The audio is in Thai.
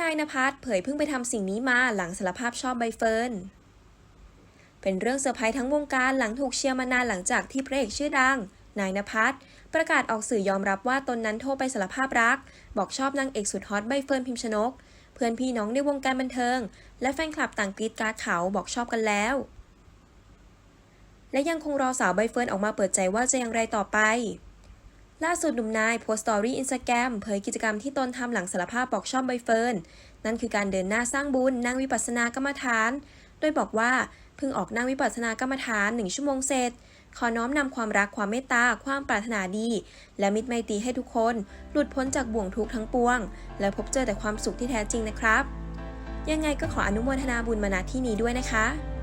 นายนภัสเผยเพิ่งไปทำสิ่งนี้มาหลังสารภาพชอบใบเฟิร์น เป็นเรื่องเซอร์ไพรส์ทั้งวงการหลังถูกเชียร์มานานหลังจากที่พระเอกชื่อดัง นายนภัสประกาศออกสื่อยอมรับว่าตนนั้นโทรไปสารภาพรัก บอกชอบนางเอกสุดฮอตใบเฟิร์นพิมชนก เพื่อนพี่น้องในวงการบันเทิง และแฟนคลับต่างกรีดการดเขาบอกชอบกันแล้ว และยังคงรอสาวใบเฟิร์นออกมาเปิดใจว่าจะอย่างไรต่อไป ล่าสุดหนุ่มนายโพสต์สตอรี่อินสตาแกรมเผยกิจกรรมที่ตนทำหลังสารภาพบอกชอบใบเฟิร์น นั่นคือการเดินหน้าสร้างบุญนั่งวิปัสสนากรรมฐาน โดยบอกว่าเพิ่งออกนั่งวิปัสสนากรรมฐานหนึ่งชั่วโมงเสร็จ ขอน้อมนำความรักความเมตตาความปรารถนาดี และมิตรไมตรีให้ทุกคน หลุดพ้นจากบ่วงทุกข์ทั้งปวง และพบเจอแต่ความสุขที่แท้จริงนะครับ ยังไงก็ขออนุโมทนาบุญมาณที่นี้ด้วยนะคะ